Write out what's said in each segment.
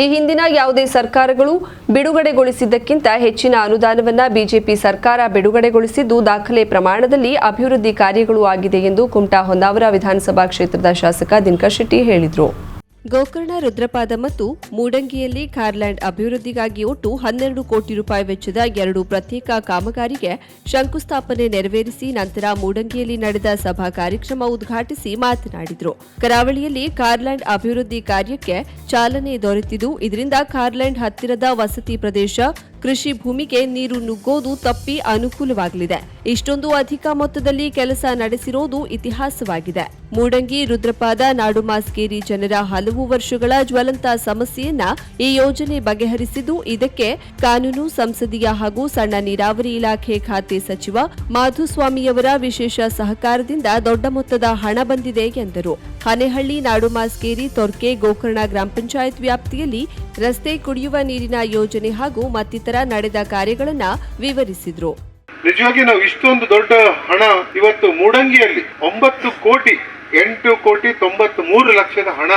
ಈ ಹಿಂದಿನ ಯಾವುದೇ ಸರ್ಕಾರಗಳು ಬಿಡುಗಡೆಗೊಳಿಸಿದ್ದಕ್ಕಿಂತ ಹೆಚ್ಚಿನ ಅನುದಾನವನ್ನು ಬಿಜೆಪಿ ಸರ್ಕಾರ ಬಿಡುಗಡೆಗೊಳಿಸಿದ್ದು ದಾಖಲೆ ಪ್ರಮಾಣದಲ್ಲಿ ಅಭಿವೃದ್ಧಿ ಕಾರ್ಯಗಳು ಆಗಿದೆ ಎಂದು ಕುಮಟಾ ಹೊನ್ನಾವರ ವಿಧಾನಸಭಾ ಕ್ಷೇತ್ರದ ಶಾಸಕ ದಿನಕರ್ ಶೆಟ್ಟಿ ಹೇಳಿದರು. ಗೋಕರ್ಣ, ರುದ್ರಪಾದ ಮತ್ತು ಮೂಡಂಗಿಯಲ್ಲಿ ಕಾರ್ಲ್ಯಾಂಡ್ ಅಭಿವೃದ್ಧಿಗಾಗಿ ಒಟ್ಟು ಹನ್ನೆರಡು ಕೋಟಿ ರೂಪಾಯಿ ವೆಚ್ಚದ ಎರಡು ಪ್ರತ್ಯೇಕ ಕಾಮಗಾರಿಗೆ ಶಂಕುಸ್ಥಾಪನೆ ನೆರವೇರಿಸಿ ನಂತರ ಮೂಡಂಗಿಯಲ್ಲಿ ನಡೆದ ಸಭಾ ಕಾರ್ಯಕ್ರಮ ಉದ್ಘಾಟಿಸಿ ಮಾತನಾಡಿದರು. ಕರಾವಳಿಯಲ್ಲಿ ಕಾರ್ಲ್ಯಾಂಡ್ ಅಭಿವೃದ್ಧಿ ಕಾರ್ಯಕ್ಕೆ ಚಾಲನೆ ದೊರೆತಿದ್ದು, ಇದರಿಂದ ಕಾರ್ಲ್ಯಾಂಡ್ ಹತ್ತಿರದ ವಸತಿ ಪ್ರದೇಶ ಕೃಷಿ ಭೂಮಿಗೆ ನೀರು ನುಗ್ಗೋದು ತಪ್ಪಿ ಅನುಕೂಲವಾಗಲಿದೆ. ಇಷ್ಟೊಂದು ಅಧಿಕ ಮೊತ್ತದಲ್ಲಿ ಕೆಲಸ ನಡೆಸಿರೋದು ಇತಿಹಾಸವಾಗಿದೆ. ಮೂಡಂಗಿ, ರುದ್ರಪಾದ ನಾಡುಮಾಸ್ಗೇರಿ ಜನರ ಹಲವು ವರ್ಷಗಳ ಜ್ವಲಂತ ಸಮಸ್ಯೆಯನ್ನ ಈ ಯೋಜನೆ ಬಗೆಹರಿಸಿದ್ದು, ಇದಕ್ಕೆ ಕಾನೂನು, ಸಂಸದೀಯ ಹಾಗೂ ಸಣ್ಣ ನೀರಾವರಿ ಇಲಾಖೆ ಖಾತೆ ಸಚಿವ ಮಾಧುಸ್ವಾಮಿಯವರ ವಿಶೇಷ ಸಹಕಾರದಿಂದ ದೊಡ್ಡ ಮೊತ್ತದ ಹಣ ಬಂದಿದೆ ಎಂದರು. ಹನೆಹಳ್ಳಿ, ನಾಡುಮಾಸ್ಕೇರಿ, ತೊರ್ಕೆ, ಗೋಕರ್ಣ ಗ್ರಾಮ ಪಂಚಾಯತ್ ವ್ಯಾಪ್ತಿಯಲ್ಲಿ ರಸ್ತೆ ಕುಡಿಯುವ ನೀರಿನ ಯೋಜನೆ ಹಾಗೂ ಮತ್ತಿತರ ನಡೆದ ಕಾರ್ಯಗಳನ್ನು ವಿವರಿಸಿದರು. ನಿಜವಾಗಿ ನಾವು ಇಷ್ಟೊಂದು ದೊಡ್ಡ ಹಣ ಇವತ್ತು ಮೂಡಂಗಿಯಲ್ಲಿ ಒಂಬತ್ತು ಕೋಟಿ, ಎಂಟು ಕೋಟಿ ತೊಂಬತ್ ಮೂರು ಲಕ್ಷದ ಹಣ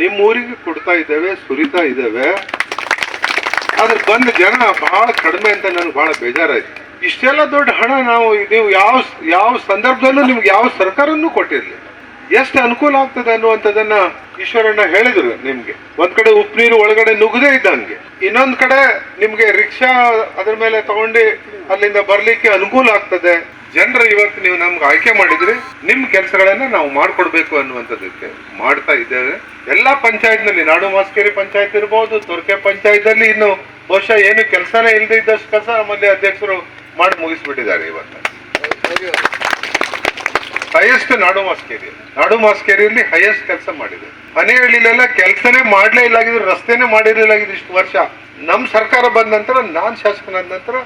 ನಿಮ್ಮೂರಿಗೆ ಕೊಡ್ತಾ ಇದ್ದೇವೆ, ಸುರಿತಾ ಇದ್ದೇವೆ. ಆದ್ರೆ ಬಂದ ಜನ ಬಹಳ ಕಡಿಮೆ ಅಂತ ನನಗೆ ಬಹಳ ಬೇಜಾರಾಯ್ತು. ಇಷ್ಟೆಲ್ಲ ದೊಡ್ಡ ಹಣ ನಾವು ನೀವು ಯಾವ ಯಾವ ಸಂದರ್ಭದಲ್ಲೂ ನಿಮ್ಗೆ ಯಾವ ಸರ್ಕಾರನೂ ಕೊಟ್ಟಿರ್ಲಿ ಎಷ್ಟು ಅನುಕೂಲ ಆಗ್ತದೆ ಅನ್ನುವಂಥದ್ದನ್ನ ಈಶ್ವರಣ್ಣ ಹೇಳಿದ್ರು ನಿಮ್ಗೆ. ಒಂದ್ ಕಡೆ ಉಪ್ಪು ನೀರು ಒಳಗಡೆ ನುಗ್ಗದೇ ಇದ್ದಂಗೆ ಇನ್ನೊಂದ್ ಕಡೆ ನಿಮ್ಗೆ ರಿಕ್ಷಾ ಅದ್ರ ಮೇಲೆ ತಗೊಂಡು ಅಲ್ಲಿಂದ ಬರ್ಲಿಕ್ಕೆ ಅನುಕೂಲ ಆಗ್ತದೆ. ಜನರು ಇವತ್ತು ನೀವು ನಮ್ಗೆ ಆಯ್ಕೆ ಮಾಡಿದ್ರಿ. ನಿಮ್ ಕೆಲಸಗಳನ್ನ ನಾವು ಮಾಡ್ಕೊಡ್ಬೇಕು ಅನ್ನುವಂಥದ್ದಕ್ಕೆ ಮಾಡ್ತಾ ಇದ್ದೇವೆ. ಎಲ್ಲಾ ಪಂಚಾಯತ್ನಲ್ಲಿ ನಾಡು ಮಾಸ್ಕೇರಿ ಪಂಚಾಯತ್ ಇರ್ಬೋದು, ತುರ್ಕೆ ಪಂಚಾಯತ್ ಅಲ್ಲಿ ಇನ್ನು ಬಹುಶಃ ಏನು ಕೆಲಸನೇ ಇಲ್ಲದೆ ಇದ್ದಷ್ಟು ಕೆಲಸ ನಮ್ಮಲ್ಲಿ ಅಧ್ಯಕ್ಷರು ಮಾಡಿ ಮುಗಿಸ್ಬಿಟ್ಟಿದ್ದಾರೆ ಇವತ್ತು. ಹೈಯೆಸ್ಟ್ ನಾಡು ಮಾಸ್ಕೇರಿ. ನಾಡು ಮಾಸ್ಕೇರಿಯಲ್ಲಿ ಹೈಯೆಸ್ಟ್ ಕೆಲಸ ಮಾಡಿದೆ. ಮನೆಯಲ್ಲಿಲೆಲ್ಲ ಕೆಲಸನೇ ಮಾಡ್ಲೇ ಇಲ್ಲ ಆಗಿದ್ರು, ರಸ್ತೆನೇ ಮಾಡಿರಲಿಲ್ಲ ಆಗಿದ್ರು ಇಷ್ಟು ವರ್ಷ. ನಮ್ಮ ಸರ್ಕಾರ ಬಂದ ನಂತರ, ನಾನ್ ಶಾಸಕನಾದ ನಂತರ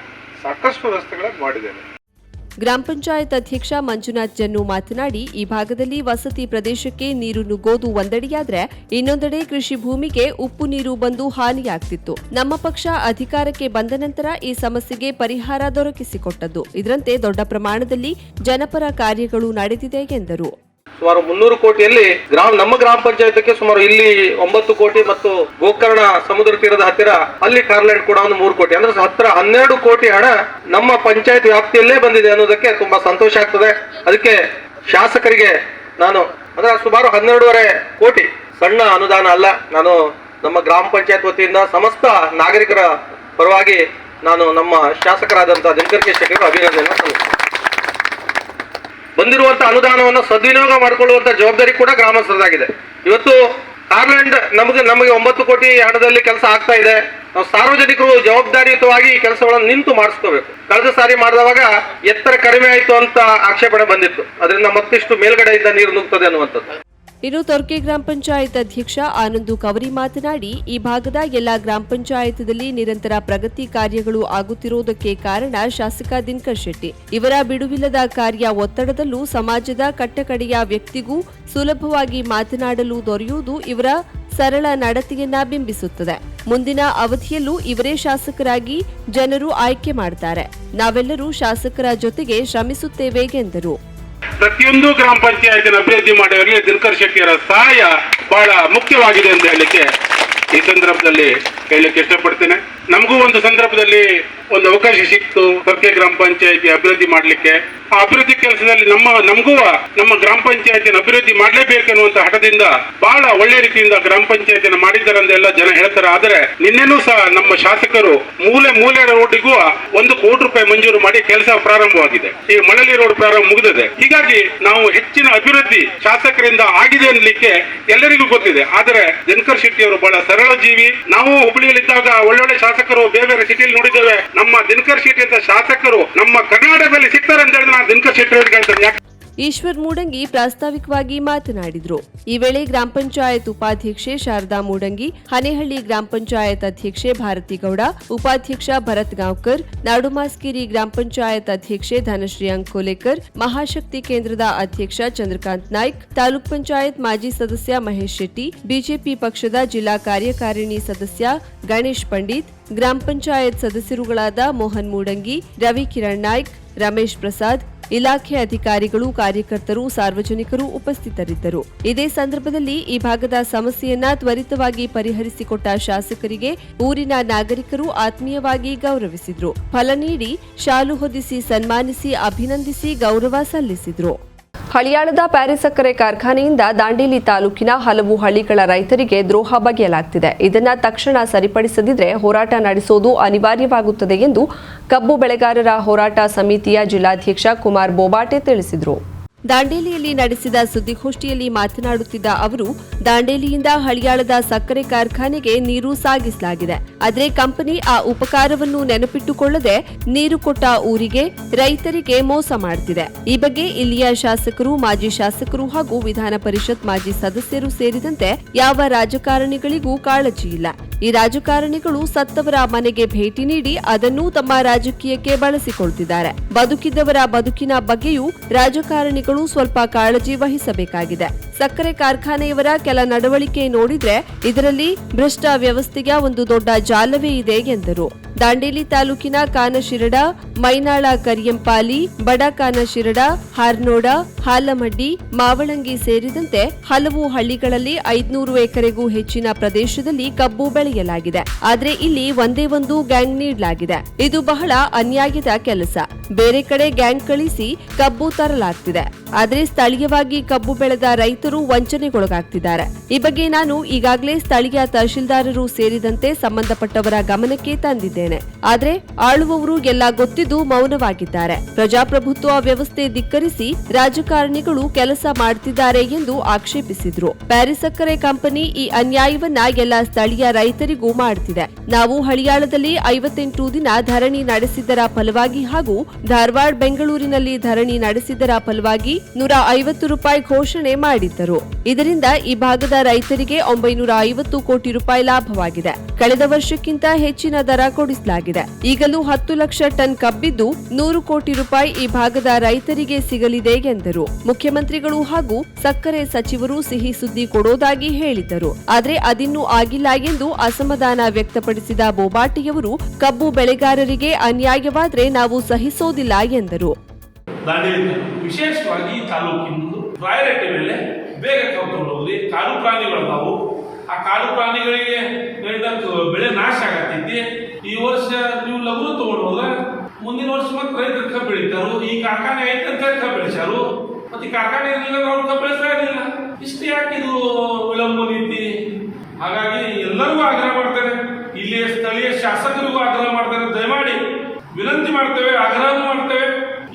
ಸಾಕಷ್ಟು ರಸ್ತೆಗಳನ್ನು ಮಾಡಿದ್ದೇನೆ. ಗ್ರಾಮ ಪಂಚಾಯತ್ ಅಧ್ಯಕ್ಷ ಮಂಜುನಾಥ್ ಜನ್ನು ಮಾತನಾಡಿ, ಈ ಭಾಗದಲ್ಲಿ ವಸತಿ ಪ್ರದೇಶಕ್ಕೆ ನೀರು ನುಗ್ಗೋದು ಒಂದೆಡೆಯಾದ್ರೆ ಇನ್ನೊಂದೆಡೆ ಕೃಷಿ ಭೂಮಿಗೆ ಉಪ್ಪು ನೀರು ಬಂದು ಹಾನಿಯಾಗ್ತಿತ್ತು. ನಮ್ಮ ಪಕ್ಷ ಅಧಿಕಾರಕ್ಕೆ ಬಂದ ನಂತರ ಈ ಸಮಸ್ಯೆಗೆ ಪರಿಹಾರ ದೊರಕಿಸಿಕೊಟ್ಟದ್ದು. ಇದರಂತೆ ದೊಡ್ಡ ಪ್ರಮಾಣದಲ್ಲಿ ಜನಪರ ಕಾರ್ಯಗಳು ನಡೆದಿದೆ ಎಂದರು. ಸುಮಾರು ಮುನ್ನೂರು ಕೋಟಿಯಲ್ಲಿ ಗ್ರಾಮ, ನಮ್ಮ ಗ್ರಾಮ ಪಂಚಾಯತ್ಗೆ ಸುಮಾರು ಇಲ್ಲಿ ಒಂಬತ್ತು ಕೋಟಿ ಮತ್ತು ಗೋಕರ್ಣ ಸಮುದ್ರ ತೀರದ ಹತ್ತಿರ, ಅಲ್ಲಿ ಕಾರ್ಲ್ಯಾಂಡ್ ಕೂಡ ಒಂದು ಮೂರು ಕೋಟಿ. ಅಂದ್ರೆ ಹತ್ತಿರ ಹನ್ನೆರಡು ಕೋಟಿ ಹಣ ನಮ್ಮ ಪಂಚಾಯತ್ ವ್ಯಾಪ್ತಿಯಲ್ಲೇ ಬಂದಿದೆ ಅನ್ನೋದಕ್ಕೆ ತುಂಬಾ ಸಂತೋಷ ಆಗ್ತದೆ. ಅದಕ್ಕೆ ಶಾಸಕರಿಗೆ ನಾನು, ಅಂದ್ರೆ ಸುಮಾರು ಹನ್ನೆರಡೂವರೆ ಕೋಟಿ ಸಣ್ಣ ಅನುದಾನ ಅಲ್ಲ. ನಾನು ನಮ್ಮ ಗ್ರಾಮ ಪಂಚಾಯತ್ ವತಿಯಿಂದ ಸಮಸ್ತ ನಾಗರಿಕರ ಪರವಾಗಿ ನಾನು ನಮ್ಮ ಶಾಸಕರಾದಂತಹ ದಿನಕರ್ ಕೆ ಶೆಟ್ಟಿಯವರು ಅಭಿನಂದನೆ ಸಲ್ಲಿಸ್ತೇನೆ. ಬಂದಿರುವಂತ ಅನುದಾನವನ್ನು ಸದ್ವಿನಿಯೋಗ ಮಾಡಿಕೊಳ್ಳುವಂತ ಜವಾಬ್ದಾರಿ ಕೂಡ ಗ್ರಾಮಸ್ಥರದಾಗಿದೆ. ಇವತ್ತು ಕಾರ್ಲ್ಯಾಂಡ್ ನಮಗೆ ನಮಗೆ ಒಂಬತ್ತು ಕೋಟಿ ಹಣದಲ್ಲಿ ಕೆಲಸ ಆಗ್ತಾ ಇದೆ. ನಾವು ಸಾರ್ವಜನಿಕರು ಜವಾಬ್ದಾರಿಯುತವಾಗಿ ಈ ಕೆಲಸಗಳನ್ನು ನಿಂತು ಮಾಡಿಸ್ಕೋಬೇಕು. ಕಳೆದ ಸಾರಿ ಮಾಡಿದವಾಗ ಎತ್ತರ ಕಡಿಮೆ ಆಯಿತು ಅಂತ ಆಕ್ಷೇಪಣೆ ಬಂದಿತ್ತು. ಅದರಿಂದ ಮತ್ತಿಷ್ಟು ಮೇಲ್ಗಡೆಯಿಂದ ನೀರು ನುಗ್ತದೆ ಅನ್ನುವಂಥದ್ದು. ಇನ್ನು ತೊರ್ಕೆ ಗ್ರಾಮ ಪಂಚಾಯತ್ ಅಧ್ಯಕ್ಷ ಆನಂದು ಕವರಿ ಮಾತನಾಡಿ, ಈ ಭಾಗದ ಎಲ್ಲಾ ಗ್ರಾಮ ಪಂಚಾಯತ್ದಲ್ಲಿ ನಿರಂತರ ಪ್ರಗತಿ ಕಾರ್ಯಗಳು ಆಗುತ್ತಿರುವುದಕ್ಕೆ ಕಾರಣ ಶಾಸಕ ದಿನಕರ್ ಶೆಟ್ಟಿ. ಇವರ ಬಿಡುವಿಲ್ಲದ ಕಾರ್ಯ ಒತ್ತಡದಲ್ಲೂ ಸಮಾಜದ ಕಟ್ಟಕಡೆಯ ವ್ಯಕ್ತಿಗೂ ಸುಲಭವಾಗಿ ಮಾತನಾಡಲು ದೊರೆಯುವುದು ಇವರ ಸರಳ ನಡತೆಯನ್ನ ಬಿಂಬಿಸುತ್ತದೆ. ಮುಂದಿನ ಅವಧಿಯಲ್ಲೂ ಇವರೇ ಶಾಸಕರಾಗಿ ಜನರು ಆಯ್ಕೆ ಮಾಡ್ತಾರೆ. ನಾವೆಲ್ಲರೂ ಶಾಸಕರ ಜೊತೆಗೆ ಶ್ರಮಿಸುತ್ತೇವೆ ಎಂದರು. ಪ್ರತಿಯೊಂದು ಗ್ರಾಮ ಪಂಚಾಯತಿನ ಅಭಿವೃದ್ಧಿ ಮಾಡುವಲ್ಲಿ ದಿನಕರ್ ಶೆಟ್ಟಿಯರ ಸಹಾಯ ಬಹಳ ಮುಖ್ಯವಾಗಿದೆ ಅಂತ ಹೇಳಲಿಕ್ಕೆ ಈ ಸಂದರ್ಭದಲ್ಲಿ ಹೇಳಲಿಕ್ಕೆ ಇಷ್ಟಪಡ್ತೇನೆ. ನಮಗೂ ಒಂದು ಸಂದರ್ಭದಲ್ಲಿ ಒಂದು ಅವಕಾಶ ಸಿಕ್ತು. ಬಗ್ಗೆ ಗ್ರಾಮ ಪಂಚಾಯತಿ ಅಭಿವೃದ್ಧಿ ಮಾಡಲಿಕ್ಕೆ. ಆ ಅಭಿವೃದ್ಧಿ ಕೆಲಸದಲ್ಲಿ ನಮ್ಮ, ನಮಗೂ ನಮ್ಮ ಗ್ರಾಮ ಪಂಚಾಯತಿನ ಅಭಿವೃದ್ಧಿ ಮಾಡಲೇಬೇಕೆನ್ನುವಂತ ಹಠದಿಂದ ಬಹಳ ಒಳ್ಳೆ ರೀತಿಯಿಂದ ಗ್ರಾಮ ಪಂಚಾಯತಿನ ಮಾಡಿದ್ದಾರೆ ಎಲ್ಲ ಜನ ಹೇಳ್ತಾರೆ. ಆದರೆ ನಿನ್ನೆನೂ ಸಹ ನಮ್ಮ ಶಾಸಕರು ಮೂಲೆ ಮೂಲೆ ರೋಡಿಗೂ ಒಂದು ಕೋಟಿ ರೂಪಾಯಿ ಮಂಜೂರು ಮಾಡಿ ಕೆಲಸ ಪ್ರಾರಂಭವಾಗಿದೆ. ಈ ಮಳಲಿ ರೋಡ್ ಪ್ರಾರಂಭ ಮುಗಿದಿದೆ. ಹೀಗಾಗಿ ನಾವು ಹೆಚ್ಚಿನ ಅಭಿವೃದ್ಧಿ ಶಾಸಕರಿಂದ ಆಗಿದೆ ಅನ್ನಲಿಕ್ಕೆ ಎಲ್ಲರಿಗೂ ಗೊತ್ತಿದೆ. ಆದರೆ ದಿನಕರ್ ಶೆಟ್ಟಿ ಅವರು ಬಹಳ ಸರಳ ಜೀವಿ. ನಾವು ಹುಬ್ಬಳ್ಳಿಯಲ್ಲಿದ್ದಾಗ ಒಳ್ಳೊಳ್ಳೆ ಶಾಸಕರು ಬೇರೆ ಬೇರೆ ಸಿಟಿಯಲ್ಲಿ ನೋಡಿದ್ದೇವೆ. ನಮ್ಮ ದಿನಕರ್ ಶೆಟ್ಟಿ ಅಂತ ಶಾಸಕರು ನಮ್ಮ ಕರ್ನಾಟಕದಲ್ಲಿ ಸಿಗ್ತಾರೆ ಅಂತ ಹೇಳಿದ್ರೆ ನಾನು ದಿನಕರ್ ಶೆಟ್ಟಿ ಅವ್ರಿಗೆ ಹೇಳ್ತೇನೆ ಈಶ್ವರ್ ಮೂಡಂಗಿ ಪ್ರಾಸ್ತಾವಿಕವಾಗಿ ಮಾತನಾಡಿದರು. ಈ ವೇಳೆ ಗ್ರಾಮ ಪಂಚಾಯತ್ ಉಪಾಧ್ಯಕ್ಷೆ ಶಾರದಾ ಮೂಡಂಗಿ, ಹನೇಹಳ್ಳಿ ಗ್ರಾಮ ಪಂಚಾಯತ್ ಅಧ್ಯಕ್ಷೆ ಭಾರತಿಗೌಡ, ಉಪಾಧ್ಯಕ್ಷ ಭರತ್ ಗಾಂವ್ಕರ್, ನಾಡುಮಾಸ್ಕೇರಿ ಗ್ರಾಮ ಪಂಚಾಯತ್ ಅಧ್ಯಕ್ಷೆ ಧನಶ್ರೀ ಅಂಕೋಲೇಕರ್ ಮಹಾಶಕ್ತಿ ಕೇಂದ್ರದ ಅಧ್ಯಕ್ಷ ಚಂದ್ರಕಾಂತ್ ನಾಯ್ಕ್, ತಾಲೂಕ್ ಪಂಚಾಯತ್ ಮಾಜಿ ಸದಸ್ಯ ಮಹೇಶ್ ಶೆಟ್ಟಿ, ಬಿಜೆಪಿ ಪಕ್ಷದ ಜಿಲ್ಲಾ ಕಾರ್ಯಕಾರಿಣಿ ಸದಸ್ಯ ಗಣೇಶ್ ಪಂಡಿತ್, ಗ್ರಾಮ ಪಂಚಾಯತ್ ಸದಸ್ಯರುಗಳಾದ ಮೋಹನ್ ಮೂಡಂಗಿ, ರವಿ ಕಿರಣ್ ನಾಯ್ಕ್, ರಮೇಶ್ ಪ್ರಸಾದ್ ಇಲಾಖೆ ಅಧಿಕಾರಿಗಳು, ಕಾರ್ಯಕರ್ತರು, ಸಾರ್ವಜನಿಕರು ಉಪಸ್ಥಿತರಿದ್ದರು. ಇದೇ ಸಂದರ್ಭದಲ್ಲಿ ಈ ಭಾಗದ ಸಮಸ್ಯೆಯನ್ನ ತ್ವರಿತವಾಗಿ ಪರಿಹರಿಸಿಕೊಟ್ಟ ಶಾಸಕರಿಗೆ ಊರಿನ ನಾಗರಿಕರು ಆತ್ಮೀಯವಾಗಿ ಗೌರವಿಸಿದ್ರು. ಫಲ ನೀಡಿ ಶಾಲು ಹೊದಿಸಿ ಸನ್ಮಾನಿಸಿ, ಅಭಿನಂದಿಸಿ ಗೌರವ ಸಲ್ಲಿಸಿದ್ರು. ಹಳಿಯಾಳದ ಪ್ಯಾರಿಸ್ ಸಕ್ಕರೆ ಕಾರ್ಖಾನೆಯಿಂದ ದಾಂಡೇಲಿ ತಾಲೂಕಿನ ಹಲವು ಹಳ್ಳಿಗಳ ರೈತರಿಗೆ ದ್ರೋಹ ಬಗೆಯಲಾಗ್ತಿದೆ. ಇದನ್ನ ತಕ್ಷಣ ಸರಿಪಡಿಸದಿದ್ರೆ ಹೋರಾಟ ನಡೆಸೋದು ಅನಿವಾರ್ಯವಾಗುತ್ತದೆ ಎಂದು ಕಬ್ಬು ಬೆಳೆಗಾರರ ಹೋರಾಟ ಸಮಿತಿಯ ಜಿಲ್ಲಾಧ್ಯಕ್ಷ ಕುಮಾರ್ ಬೋಬಾಟೆ ತಿಳಿಸಿದರು. ದಾಂಡೇಲಿಯಲ್ಲಿ ನಡೆಸಿದ ಸುದ್ದಿಗೋಷ್ಠಿಯಲ್ಲಿ ಮಾತನಾಡುತ್ತಿದ್ದ ಅವರು ದಾಂಡೇಲಿಯಿಂದ ಹಳಿಯಾಳದ ಸಕ್ಕರೆ ಕಾರ್ಖಾನೆಗೆ ನೀರು ಸಾಗಿಸಲಾಗಿದೆ. ಆದರೆ ಕಂಪನಿ ಆ ಉಪಕಾರವನ್ನು ನೆನಪಿಟ್ಟುಕೊಳ್ಳದೆ ನೀರು ಕೊಟ್ಟ ಊರಿಗೆ ರೈತರಿಗೆ ಮೋಸ ಮಾಡುತ್ತಿದೆ ಈ ಬಗ್ಗೆ ಇಲ್ಲಿಯ ಶಾಸಕರು, ಮಾಜಿ ಶಾಸಕರು ಹಾಗೂ ವಿಧಾನ ಪರಿಷತ್ ಮಾಜಿ ಸದಸ್ಯರು ಸೇರಿದಂತೆ ಯಾವ ರಾಜಕಾರಣಿಗಳಿಗೂ ಕಾಳಜಿ ಇಲ್ಲ. ಈ ರಾಜಕಾರಣಿಗಳು ಸತ್ತವರ ಮನೆಗೆ ಭೇಟಿ ನೀಡಿ ಅದನ್ನು ತಮ್ಮ ರಾಜಕೀಯಕ್ಕೆ ಬಳಸಿಕೊಳ್ತಿದ್ದಾರೆ. ಬದುಕಿದ್ದವರ ಬದುಕಿನ ಬಗ್ಗೆಯೂ ರಾಜಕಾರಣಿಗಳು ಸ್ವಲ್ಪ ಕಾಳಜಿ ವಹಿಸಬೇಕಾಗಿದೆ. ಸಕ್ಕರೆ ಕಾರ್ಖಾನೆಯವರ ಕೆಲ ನಡವಳಿಕೆ ನೋಡಿದ್ರೆ ಇದರಲ್ಲಿ ಭ್ರಷ್ಟ ವ್ಯವಸ್ಥೆಯ ಒಂದು ದೊಡ್ಡ ಜಾಲವೇ ಇದೆ ಎಂದರು. ದಾಂಡೇಲಿ ತಾಲೂಕಿನ ಕಾನಶಿರಡ, ಮೈನಾಳ ಕರಿಯಂಪಾಲಿ, ಬಡ ಕಾನಶಿರಡ, ಹಾರ್ನೋಡ, ಹಾಲಮಡ್ಡಿ, ಮಾವಳಂಗಿ ಸೇರಿದಂತೆ ಹಲವು ಹಳ್ಳಿಗಳಲ್ಲಿ ಐದ್ನೂರು ಎಕರೆಗೂ ಹೆಚ್ಚಿನ ಪ್ರದೇಶದಲ್ಲಿ ಕಬ್ಬು ಬೆಳೆಯಲಾಗಿದೆ. ಆದರೆ ಇಲ್ಲಿ ಒಂದೇ ಒಂದು ಗ್ಯಾಂಗ್ ನೀಡಲಾಗಿದೆ. ಇದು ಬಹಳ ಅನ್ಯಾಯದ ಕೆಲಸ. ಬೇರೆ ಕಡೆ ಗ್ಯಾಂಗ್ ಕಳಿಸಿ ಕಬ್ಬು ತರಲಾಗ್ತಿದೆ. ಆದರೆ ಸ್ಥಳೀಯವಾಗಿ ಕಬ್ಬು ಬೆಳೆದ ರೈತರು ವಂಚನೆಗೊಳಗಾಗ್ತಿದ್ದಾರೆ. ಈ ಬಗ್ಗೆ ನಾನು ಈಗಾಗಲೇ ಸ್ಥಳೀಯ ತಹಶೀಲ್ದಾರರು ಸೇರಿದಂತೆ ಸಂಬಂಧಪಟ್ಟವರ ಗಮನಕ್ಕೆ ತಂದಿದ್ದೇನೆ. ಆದರೆ ಆಳುವವರು ಎಲ್ಲ ಗೊತ್ತಿದ್ದು ಮೌನವಾಗಿದ್ದಾರೆ. ಪ್ರಜಾಪ್ರಭುತ್ವ ವ್ಯವಸ್ಥೆ ಧಿಕ್ಕರಿಸಿ ರಾಜಕಾರಣಿಗಳು ಕೆಲಸ ಮಾಡ್ತಿದ್ದಾರೆ ಎಂದು ಆಕ್ಷೇಪಿಸಿದ್ರು. ಪ್ಯಾರಿಸ್ ಸಕ್ಕರೆ ಕಂಪನಿ ಈ ಅನ್ಯಾಯವನ್ನ ಎಲ್ಲ ಸ್ಥಳೀಯ ರೈತರಿಗೂ ಮಾಡುತ್ತಿದೆ ನಾವು ಹಳಿಯಾಳದಲ್ಲಿ ಐವತ್ತೆಂಟು ದಿನ ಧರಣಿ ನಡೆಸಿದ್ದರ ಫಲವಾಗಿ ಹಾಗೂ ಧಾರವಾಡ, ಬೆಂಗಳೂರಿನಲ್ಲಿ ಧರಣಿ ನಡೆಸಿದ್ದರ ಫಲವಾಗಿ ನೂರ ಐವತ್ತು ರೂಪಾಯಿ ಘೋಷಣೆ ಮಾಡಿದ್ದರು. ಇದರಿಂದ ಈ ಭಾಗದ ರೈತರಿಗೆ ಒಂಬೈನೂರ ಐವತ್ತು ಕೋಟಿ ರೂಪಾಯಿ ಲಾಭವಾಗಿದೆ. ಕಳೆದ ವರ್ಷಕ್ಕಿಂತ ಹೆಚ್ಚಿನ ದರ ಕೊಡಿಸಲಾಗಿದೆ. ಈಗಲೂ ಹತ್ತು ಲಕ್ಷ ಟನ್ ಕಬ್ಬಿದ್ದು ನೂರು ಕೋಟಿ ರೂಪಾಯಿ ಈ ಭಾಗದ ರೈತರಿಗೆ ಸಿಗಲಿದೆ ಎಂದರು. ಮುಖ್ಯಮಂತ್ರಿಗಳು ಹಾಗೂ ಸಕ್ಕರೆ ಸಚಿವರು ಸಿಹಿ ಸುದ್ದಿ ಕೊಡೋದಾಗಿ ಹೇಳಿದ್ದರು. ಆದರೆ ಅದಿನ್ನೂ ಆಗಿಲ್ಲ ಎಂದು ಅಸಮಾಧಾನ ವ್ಯಕ್ತಪಡಿಸಿದ ಬೋಬಾಟಿಯವರು, ಕಬ್ಬು ಬೆಳೆಗಾರರಿಗೆ ಅನ್ಯಾಯವಾದರೆ ನಾವು ಸಹಿಸೋದಿಲ್ಲ ಎಂದರು. ವಿಶೇಷವಾಗಿ ತಾಲೂಕಿನ ಮೇಲೆ ಬೇಗ ಕರ್ಕೊಂಡು ಹೋಗ್ರಿ ಕಾಡು ಪ್ರಾಣಿಗಳದಾವು ಆ ಕಾಡು ಪ್ರಾಣಿಗಳಿಗೆ ಬೆಳೆ ನಾಶ ಆಗತ್ತೈತಿ. ಈ ವರ್ಷ ನೀವು ಲಘು ತಗೊಂಡು ಹೋದ್ರೆ ಮುಂದಿನ ವರ್ಷ ಮತ್ತೆ ರೈತರು ಕಬ್ಬು ಬೆಳಿತಾರು. ಈ ಕಾರ್ಖಾನೆ ಐತೆ ಅಂತ ಕಬ್ಬು ಬೆಳೆಸಾರು ಮತ್ತೆ ಈ ಕಾರ್ಖಾನೆ ಇರಲಿಲ್ಲ ಅವ್ರು ಕಬ್ಬು ಬೆಳೆಸ್ತಾ ಇರಲಿಲ್ಲ ಇಷ್ಟು ಯಾಕೆ ಇದು ವಿಳಂಬ ನೀತಿ? ಹಾಗಾಗಿ ಎಲ್ಲರಿಗೂ ಆಗ್ರಹ ಮಾಡ್ತಾರೆ. ಇಲ್ಲಿಯ ಸ್ಥಳೀಯ ಶಾಸಕರಿಗೂ ಆಗ್ರಹ ಮಾಡ್ತಾರೆ. ದಯಮಾಡಿ ವಿನಂತಿ ಮಾಡ್ತೇವೆ ಆಗ್ರಹ ಮಾಡ್ತೇವೆ.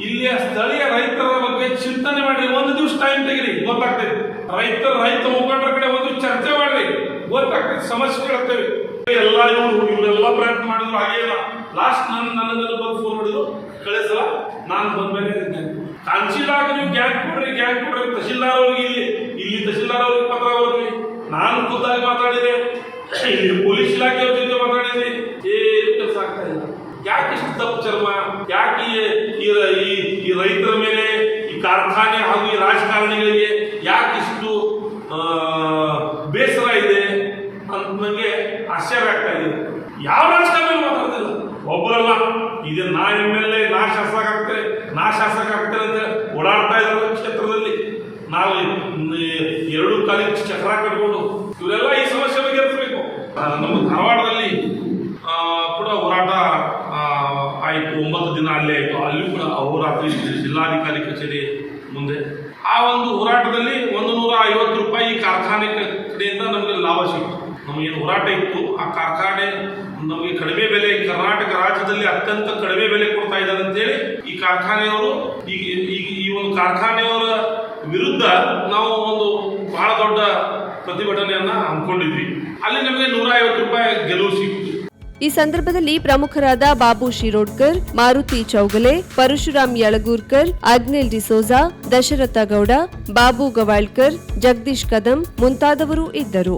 ಇಲ್ಲಿಯ ಸ್ಥಳೀಯ ರೈತರ ಬಗ್ಗೆ ಚಿಂತನೆ ಮಾಡಿ. ಒಂದು ದಿವಸ ಟೈಮ್ ತೆಗಿರಿ. ಗೊತ್ತಾಗ್ತದೆ ರೈತರ, ರೈತ ಮುಖಂಡರ ಕಡೆ ಒಂದು ಚರ್ಚೆ ಮಾಡ್ರಿ. ಗೊತ್ತಾಗ್ತದೆ ಸಮಸ್ಯೆ ಕೇಳ್ತೇವೆ ಎಲ್ಲ ಇವರು, ಇವರೆಲ್ಲ ಪ್ರಯತ್ನ ಮಾಡಿದ್ರು ಹಾಗೇ ಇಲ್ಲ ಲಾಸ್ಟ್ ನನ್ನ ನನ್ನ ಬಂದು ಫೋನ್ ಹೊಡೆದು ಕಳಿಸಲ್ಲ ನಾನು ಬಂದ್ಮೇಲೆ ಇದ್ದೇನೆ ಕಾಂಚಿಲಾಗ ನೀವು ಗ್ಯಾಂಗ್ ಕೊಡ್ರಿ ಗ್ಯಾಂಗ್ ಕೊಡ್ರಿ. ತಹಶೀಲ್ದಾರ್ ಅವ್ರಿಗೆ ಇಲ್ಲಿ ಇಲ್ಲಿ ತಹಶೀಲ್ದಾರ್ ಅವ್ರಿಗೆ ಪತ್ರ ಹೋಗ್ರಿ ನಾನು ಖುದ್ದಾಗಿ ಮಾತಾಡಿದೆ. ಇಲ್ಲಿ ಪೊಲೀಸ್ ಇಲಾಖೆಯವ್ರ ಜೊತೆ ಮಾತಾಡಿದೆ. ಏನು ಕೆಲಸ ಆಗ್ತಾ ಇಲ್ಲ. ಯಾಕೆ ಇಷ್ಟು ತಪ್ಪು ಚರ್ಮ? ಯಾಕೆ ಈ ರೈತರ ಮೇಲೆ ಈ ಕಾರ್ಖಾನೆ ಹಾಗೂ ಈ ರಾಜಕಾರಣಿಗಳಿಗೆ ಯಾಕೆ ಇಷ್ಟು ಬೇಸರ ಇದೆ ಅಂತ ನನಗೆ ಆಶ್ಚರ್ಯ ಆಗ್ತಾ ಇದೆ. ಯಾವ ರಾಜಕಾರಣ ಮಾತಾಡ್ತಿಲ್ಲ ಒಬ್ಬರಲ್ಲ, ಇದು ನಾ ಎಂ ಎಲ್ ಎ, ನಾ ಶಾಸಕ ನಾ ಶಾಸಕ ಅಂತ ಓಡಾಡ್ತಾ ಇದ್ದಾರೆ ಕ್ಷೇತ್ರದಲ್ಲಿ. ನಾವು ಎರಡು ಕಾಲಿಗೆ ಚಕ್ರ ಕಟ್ಕೊಂಡು, ಇವರೆಲ್ಲ ಈ ಸಮಸ್ಯೆ ಬಗೆಹರಿಸಬೇಕು ನಮ್ಮ ಧಾರವಾಡದಲ್ಲಿ ಕೂಡ ಹೋರಾಟ ಆಯಿತು. ಒಂಬತ್ತು ದಿನ ಅಲ್ಲೇ ಆಯಿತು. ಅಲ್ಲಿ ಕೂಡ ಅವರಾತ್ರಿ ಜಿಲ್ಲಾಧಿಕಾರಿ ಕಚೇರಿ ಮುಂದೆ. ಆ ಒಂದು ಹೋರಾಟದಲ್ಲಿ ಒಂದು ನೂರ ಐವತ್ತು ರೂಪಾಯಿ ಈ ಕಾರ್ಖಾನೆ ಕಡೆಯಿಂದ ನಮಗೆ ಲಾಭ ಸಿಕ್ತು. ನಮಗೇನು ಹೋರಾಟ ಇತ್ತು. ಆ ಕಾರ್ಖಾನೆ ನಮಗೆ ಕಡಿಮೆ ಬೆಲೆ, ಕರ್ನಾಟಕ ರಾಜ್ಯದಲ್ಲಿ ಅತ್ಯಂತ ಕಡಿಮೆ ಬೆಲೆ ಕೊಡ್ತಾ ಇದ್ದಾರೆ ಅಂತೇಳಿ ಈ ಕಾರ್ಖಾನೆಯವರು ಈಗ ಈಗ ಈ ಒಂದು ಕಾರ್ಖಾನೆಯವರ ವಿರುದ್ಧ ನಾವು ಒಂದು ಬಹಳ ದೊಡ್ಡ ಪ್ರತಿಭಟನೆಯನ್ನ ಹಮ್ಮಿಕೊಂಡಿದ್ವಿ. ಅಲ್ಲಿ ನಮಗೆ ನೂರ ಐವತ್ತು ರೂಪಾಯಿ ಗೆಲುವು ಸಿಕ್ತು. ಈ ಸಂದರ್ಭದಲ್ಲಿ ಪ್ರಮುಖರಾದ ಬಾಬು ಶಿರೋಡ್ಕರ್, ಮಾರುತಿ ಚೌಗಲೆ ಪರಶುರಾಮ್ ಯಳಗೂರ್ಕರ್, ಅಗ್ನಿಲ್ ಡಿಸೋಜಾ, ದಶರಥ ಗೌಡ, ಬಾಬು ಗವಾಳ್ಕರ್, ಜಗದೀಶ್ ಕದಂ ಮುಂತಾದವರು ಇದ್ದರು.